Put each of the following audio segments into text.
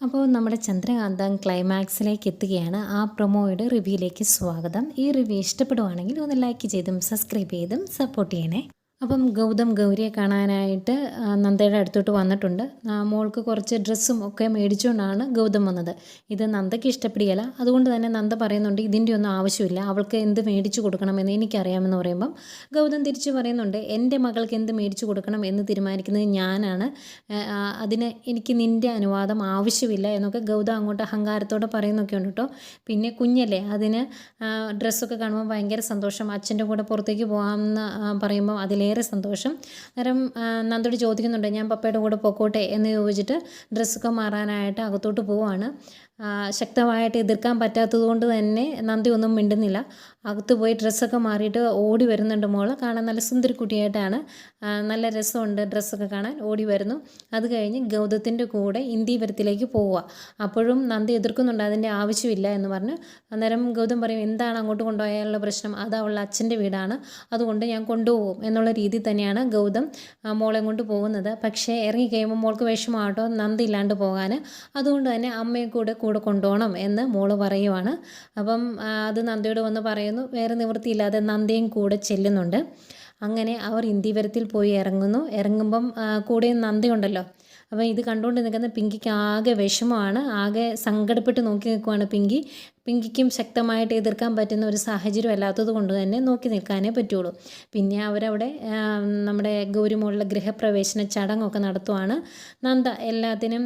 അപ്പോൾ നമ്മുടെ ചന്ദ്രകാന്തം ക്ലൈമാക്സിലേക്ക് എത്തുകയാണ് ആ പ്രൊമോയുടെ റിവ്യൂയിലേക്ക് സ്വാഗതം. ഈ റിവ്യൂ ഇഷ്ടപ്പെടുവാണെങ്കിൽ ഒന്ന് ലൈക്ക് ചെയ്തും സബ്സ്ക്രൈബ് ചെയ്തും സപ്പോർട്ട് ചെയ്യണേ. അപ്പം ഗൗതം ഗൗരിയെ കാണാനായിട്ട് നന്ദയുടെ അടുത്തോട്ട് വന്നിട്ടുണ്ട്. മോൾക്ക് കുറച്ച് ഡ്രസ്സും ഒക്കെ മേടിച്ചുകൊണ്ടാണ് ഗൗതം വന്നത്. ഇത് നന്ദയ്ക്ക് ഇഷ്ടപ്പെടുകയില്ല അതുകൊണ്ട് തന്നെ നന്ദ പറയുന്നുണ്ട് ഇതിന്റെ ഒന്നും ആവശ്യമില്ല. അവൾക്ക് എന്ത് മേടിച്ചു കൊടുക്കണമെന്ന് എനിക്കറിയാമെന്ന് പറയുമ്പം ഗൗതം തിരിച്ചു പറയുന്നുണ്ട് എന്റെ മകൾക്ക് എന്ത് മേടിച്ചു കൊടുക്കണം എന്ന് തീരുമാനിക്കുന്നത് ഞാനാണ്. അതിന് എനിക്ക് നിന്റെ അനുവാദം ആവശ്യമില്ല എന്നൊക്കെ ഗൗതം അങ്ങോട്ട് അഹങ്കാരത്തോടെ പറയുന്നൊക്കെ ഉണ്ട് കേട്ടോ. പിന്നെ കുഞ്ഞല്ലേ അതിന് ഡ്രസ്സൊക്കെ കാണുമ്പോൾ ഭയങ്കര സന്തോഷം. അച്ഛന്റെ കൂടെ പുറത്തേക്ക് പോകാമെന്ന് പറയുമ്പോൾ പറയുമ്പോൾ അതിലേറെ സന്തോഷം. ആ, നന്ദോട് ചോദിക്കുന്നുണ്ട് ഞാൻ പപ്പയുടെ കൂടെ പൊക്കോട്ടെ? എന്ന് ചോദിച്ചിട്ട് ഡ്രസ്സൊക്കെ മാറാനായിട്ട് അകത്തോട്ട് പോവാണ്. ശക്തമായിട്ട് എതിർക്കാൻ പറ്റാത്തത് കൊണ്ട് തന്നെ നന്ദി ഒന്നും മിണ്ടുന്നില്ല. അകത്ത് പോയി ഡ്രസ്സൊക്കെ മാറിയിട്ട് ഓടി വരുന്നുണ്ട് മോൾ. കാണാൻ നല്ല സുന്ദരിക്കുട്ടിയായിട്ടാണ്. നല്ല രസമുണ്ട് ഡ്രസ്സൊക്കെ കാണാൻ. ഓടി വരുന്നു. അത് കഴിഞ്ഞ് ഗൗതത്തിന്റെ കൂടെ ഇന്ത്യവരത്തിലേക്ക് പോവുക. അപ്പോഴും നന്ദി എതിർക്കുന്നുണ്ട്. അതിന്റെ ആവശ്യമില്ല എന്ന് പറഞ്ഞ് അന്നേരം ഗൗതം പറയും എന്താണ് അങ്ങോട്ട് കൊണ്ടുപോയാലുള്ള പ്രശ്നം? അത് അവളുടെ അച്ഛന്റെ വീടാണ്. അതുകൊണ്ട് ഞാൻ കൊണ്ടുപോകും. എന്നുള്ള രീതിയിൽ തന്നെയാണ് ഗൗതം മോളെ കൊണ്ട് പോകുന്നത്. പക്ഷേ ഇറങ്ങി കഴിയുമ്പോൾ മോൾക്ക് വിഷമമാട്ടോ? നന്ദി ഇല്ലാണ്ട് പോകാൻ അതുകൊണ്ട് തന്നെ അമ്മയെ കൂടെ കൂടെ കൊണ്ടുപോകണം എന്ന് മോൾ പറയുവാണ്. അപ്പം അത് നന്ദിയോട് വന്ന് പറയുന്നു വേറെ നിവൃത്തിയില്ലാതെ നന്ദിയും കൂടെ ചെല്ലുന്നുണ്ട്. അങ്ങനെ അവർ ഇന്ത്യവരത്തിൽ പോയി ഇറങ്ങുന്നു. ഇറങ്ങുമ്പം കൂടെയും കൂടെ നന്ദി ഉണ്ടല്ലോ അപ്പോൾ ഇത് കണ്ടുകൊണ്ട് നിൽക്കുന്ന പിങ്കിക്ക് ആകെ വിഷമമാണ്. ആകെ സങ്കടപ്പെട്ട് നോക്കി നിൽക്കുവാണ് പിങ്കി. പിങ്കിക്കും ശക്തമായിട്ട് എതിർക്കാൻ പറ്റുന്ന ഒരു സാഹചര്യം അല്ലാത്തത് കൊണ്ട് തന്നെ നോക്കി നിൽക്കാനേ പറ്റുള്ളൂ. പിന്നെ അവരവിടെ നമ്മുടെ ഗൗരിമോളിലെ ഗൃഹപ്രവേശന ചടങ്ങൊക്കെ നടത്തുവാണ്. നന്ദ എല്ലാത്തിനും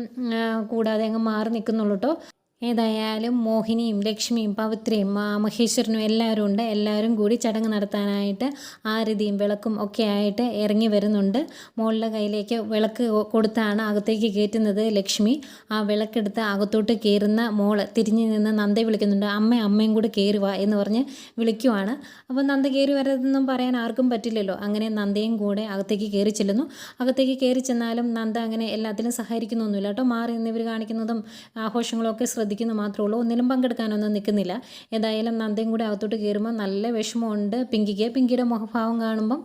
കൂടാതെ അങ്ങ് മാറി നിൽക്കുന്നുള്ളൂ കേട്ടോ ഏതായാലും മോഹിനിയും ലക്ഷ്മിയും പവിത്രയും മഹേശ്വരനും എല്ലാവരും ഉണ്ട്. എല്ലാവരും കൂടി ചടങ്ങ് നടത്താനായിട്ട് ആരതിയും വിളക്കും ഒക്കെ ആയിട്ട് ഇറങ്ങി വരുന്നുണ്ട്. മോളുടെ കയ്യിലേക്ക് വിളക്ക് കൊടുത്താണ് അകത്തേക്ക് കയറ്റുന്നത് ലക്ഷ്മി. ആ വിളക്കെടുത്ത് അകത്തോട്ട് കയറുന്ന മോൾ തിരിഞ്ഞു നിന്ന് നന്ദയെ വിളിക്കുന്നുണ്ട്. അമ്മ അമ്മയും കൂടി കയറുക എന്ന് പറഞ്ഞ് വിളിക്കുവാണ്. അപ്പോൾ നന്ദ കയറി വരരുതെന്നും പറയാൻ ആർക്കും പറ്റില്ലല്ലോ. അങ്ങനെ നന്ദയും കൂടെ അകത്തേക്ക് കയറി ചെല്ലുന്നു. അകത്തേക്ക് കയറി ചെന്നാലും നന്ദ അങ്ങനെ എല്ലാത്തിലും സഹകരിക്കുന്നൊന്നുമില്ല കേട്ടോ. മാറി എന്നിവർ കാണിക്കുന്നതും ആഘോഷങ്ങളും ഒക്കെ ശ്രദ്ധിക്കുന്നു മാത്രമേ ഉള്ളൂ. ഒന്നിലും പങ്കെടുക്കാനൊന്നും നിൽക്കുന്നില്ല. ഏതായാലും നന്ദയും കൂടി അകത്തോട്ട് കയറുമ്പോൾ നല്ല വിഷമമുണ്ട്. പിങ്കിക്ക് പിങ്കിയുടെ മുഖഭാവം കാണുമ്പം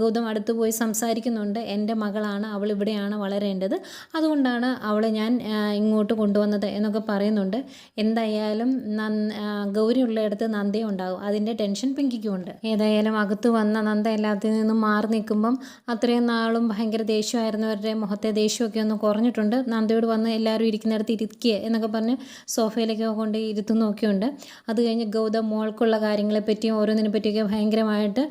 ഗൗതം അടുത്ത് പോയി സംസാരിക്കുന്നുണ്ട്. എന്റെ മകളാണ്. അവൾ ഇവിടെയാണ് വളരേണ്ടത്. അതുകൊണ്ടാണ് അവളെ ഞാൻ ഇങ്ങോട്ട് കൊണ്ടുവന്നത് എന്നൊക്കെ പറയുന്നുണ്ട്. എന്തായാലും ഗൗരിയുള്ളയിടത്ത് നന്ദയും ഉണ്ടാകും. അതിന്റെ ടെൻഷൻ പിങ്കിക്കും ഉണ്ട്. ഏതായാലും അകത്ത് വന്ന നന്ദ എല്ലാത്തിൽ നിന്നും മാറി നിൽക്കുമ്പം അത്രയും നാളും ഭയങ്കര ദേഷ്യമായിരുന്നവരുടെ മുഖത്തെ ദേഷ്യമൊക്കെ ഒന്ന് കുറഞ്ഞിട്ടുണ്ട്. നന്ദയോട് വന്ന് എല്ലാവരും ഇരിക്കുന്നിടത്ത് ഇരിക്കുക എന്നൊക്കെ പറഞ്ഞ് സോഫയിലേക്ക് കൊണ്ട് ഇരുത്തുന്നൊക്കെ ഉണ്ട് അത് കഴിഞ്ഞ് ഗൗതം മോൾക്കുള്ള കാര്യങ്ങളെപ്പറ്റിയും ഓരോന്നിനെ പറ്റിയൊക്കെ ഭയങ്കരമായിട്ട്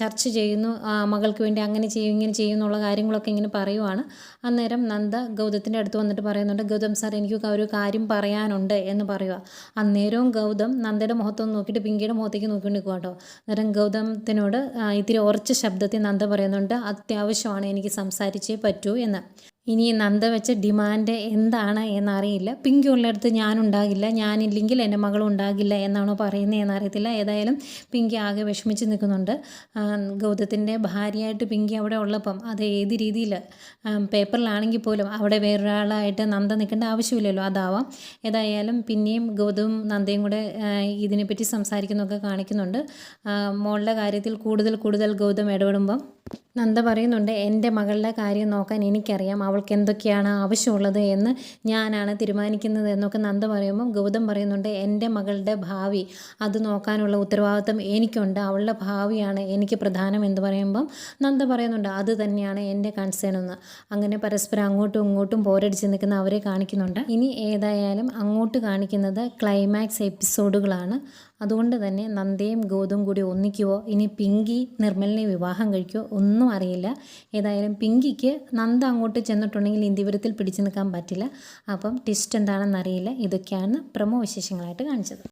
ചർച്ച ചെയ്യുന്നു. മകൾക്ക് വേണ്ടി അങ്ങനെ ചെയ്യും ഇങ്ങനെ ചെയ്യും എന്നുള്ള കാര്യങ്ങളൊക്കെ ഇങ്ങനെ പറയുവാണ്. അന്നേരം നന്ദ ഗൗതത്തിന്റെ അടുത്ത് വന്നിട്ട് പറയുന്നുണ്ട് ഗൗതം സാർ എനിക്ക് ഒരു കാര്യം പറയാനുണ്ട് എന്ന് പറയുക അന്നേരവും ഗൗതം നന്ദയുടെ മുഖത്തൊന്ന് നോക്കിയിട്ട് പിങ്കിയുടെ മുഖത്തേക്ക് നോക്കിക്കൊണ്ട് നിൽക്കുക കേട്ടോ. അന്നേരം ഗൗതത്തിനോട് ഇത്തിരി ഉറച്ച ശബ്ദത്തിൽ നന്ദ പറയുന്നുണ്ട് അത്യാവശ്യമാണ് എനിക്ക് സംസാരിച്ചേ പറ്റൂ എന്ന്. ഇനി നന്ദ വെച്ച ഡിമാൻഡ് എന്താണ് എന്നറിയില്ല. പിങ്കി ഉള്ളിടത്ത് ഞാനുണ്ടാകില്ല. ഞാനില്ലെങ്കിൽ എന്റെ മകളും ഉണ്ടാകില്ല എന്നാണോ പറയുന്നത് എന്നറിയത്തില്ല. ഏതായാലും പിങ്കി ആകെ വിഷമിച്ച് നിൽക്കുന്നുണ്ട്. ഗൗതത്തിന്റെ ഭാര്യയായിട്ട് പിങ്കി അവിടെ ഉള്ളപ്പം അത് ഏത് രീതിയിൽ പേപ്പറിലാണെങ്കിൽ പോലും അവിടെ വേറൊരാളായിട്ട് നന്ദ നിൽക്കേണ്ട ആവശ്യമില്ലല്ലോ. അതാവാം. ഏതായാലും പിന്നെയും ഗൗതവും നന്ദയും കൂടെ ഇതിനെപ്പറ്റി സംസാരിക്കുന്നൊക്കെ കാണിക്കുന്നുണ്ട്. മോളുടെ കാര്യത്തിൽ കൂടുതൽ കൂടുതൽ ഗൗതം ഇടപെടുമ്പം നന്ദ പറയുന്നുണ്ട് എന്റെ മകളുടെ കാര്യം നോക്കാൻ എനിക്കറിയാം. അവൾക്ക് എന്തൊക്കെയാണ് ആവശ്യമുള്ളത് എന്ന് ഞാനാണ് തീരുമാനിക്കുന്നത് എന്നൊക്കെ നന്ദ പറയുമ്പം ഗൗതം പറയുന്നുണ്ട് എന്റെ മകളുടെ ഭാവി. അത് നോക്കാനുള്ള ഉത്തരവാദിത്വം എനിക്കുണ്ട് അവളുടെ ഭാവിയാണ് എനിക്ക് പ്രധാനം എന്ന് പറയുമ്പം നന്ദ പറയുന്നുണ്ട് അത് തന്നെയാണ് എന്റെ കൺസേൺ എന്ന്. അങ്ങനെ പരസ്പരം അങ്ങോട്ടും ഇങ്ങോട്ടും പോരടിച്ച് നിൽക്കുന്ന അവരെ കാണിക്കുന്നുണ്ട്. ഇനി ഏതായാലും അങ്ങോട്ട് കാണിക്കുന്നത് ക്ലൈമാക്സ് എപ്പിസോഡുകളാണ് അതുകൊണ്ട് തന്നെ നന്ദയും ഗോതും കൂടി ഒന്നിക്കുവോ? ഇനി പിങ്കി നിർമ്മലിനെ വിവാഹം കഴിക്കുവോ? ഒന്നും അറിയില്ല. ഏതായാലും പിങ്കിക്ക് നന്ദ അങ്ങോട്ട് ചെന്നിട്ടുണ്ടെങ്കിൽ ഇന്ത്യപുരത്തിൽ പിടിച്ചു നിൽക്കാൻ പറ്റില്ല. അപ്പം ടിസ്റ്റ് എന്താണെന്ന് അറിയില്ല ഇതൊക്കെയാണ് പ്രമോ വിശേഷങ്ങളായിട്ട് കാണിച്ചത്.